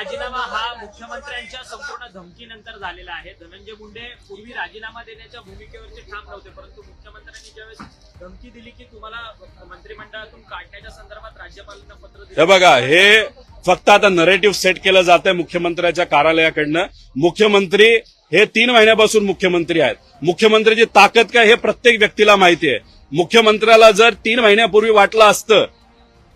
राजीनामा हा मुख्यमंत्र्यांच्या संपूर्ण धमकीनंतर झालेला आहे. धनंजय मुंडे पूर्वी राजीनामा देण्याच्या भूमिकेवरचे ठाम नव्हते परंतु मुख्यमंत्र्यांनी ज्यावेळेस धमकी दिली की तुम्हाला मंत्रिमंडळातून काढण्याच्या संदर्भात राज्यपालांना पत्र हे बघा हे फक्त आता नरेटिव्ह सेट केलं जात आहे मुख्यमंत्र्याच्या कार्यालयाकडनं. मुख्यमंत्री हे तीन महिन्यापासून मुख्यमंत्री आहेत. मुख्यमंत्र्याची ताकद काय हे प्रत्येक व्यक्तीला माहिती आहे. मुख्यमंत्र्याला जर तीन महिन्यापूर्वी वाटलं असतं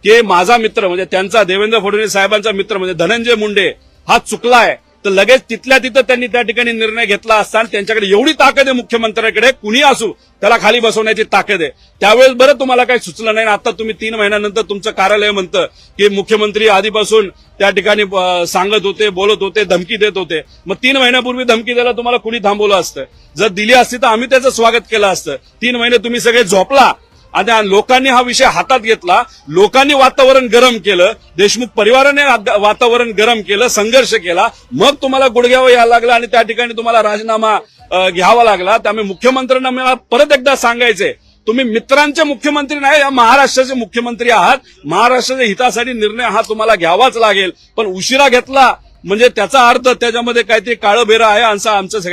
की माझा मित्र म्हणजे त्यांचा देवेंद्र फडणवीस साहेबांचा मित्र म्हणजे धनंजय मुंडे हा चुकलाय. तर लगेच तिथल्या तिथं त्यांनी त्या ठिकाणी निर्णय घेतला असता आणि त्यांच्याकडे एवढी ताकद आहे मुख्यमंत्र्यांकडे कुणी असू त्याला खाली बसवण्याची ताकद आहे. त्यावेळेस बरं तुम्हाला काही सुचलं नाही. आता तुम्ही तीन महिन्यानंतर तुमचं कार्यालय म्हणतं की मुख्यमंत्री आधीपासून त्या ठिकाणी सांगत होते बोलत होते धमकी देत होते. मग तीन महिन्यापूर्वी धमकी द्यायला तुम्हाला कुणी थांबवलं असतं? जर दिली असती तर आम्ही त्याचं स्वागत केलं असतं. तीन महिने तुम्ही सगळे झोपला. आणि लोकांनी हा विषय हातात घेतला. लोकांनी वातावरण गरम केलं. देशमुख परिवाराने वातावरण गरम केलं संघर्ष केला. मग तुम्हाला गुडघ्यावर यायला लागलं आणि त्या ठिकाणी तुम्हाला राजीनामा घ्यावा लागला. त्यामुळे मुख्यमंत्र्यांना मला परत एकदा सांगायचंय तुम्ही मित्रांचे मुख्यमंत्री नाही या महाराष्ट्राचे मुख्यमंत्री आहात. महाराष्ट्राच्या हितासाठी निर्णय हा तुम्हाला घ्यावाच लागेल. पण उशिरा घेतला म्हणजे त्याचा अर्थ त्याच्यामध्ये काहीतरी काळं आहे असं आमचं सगळं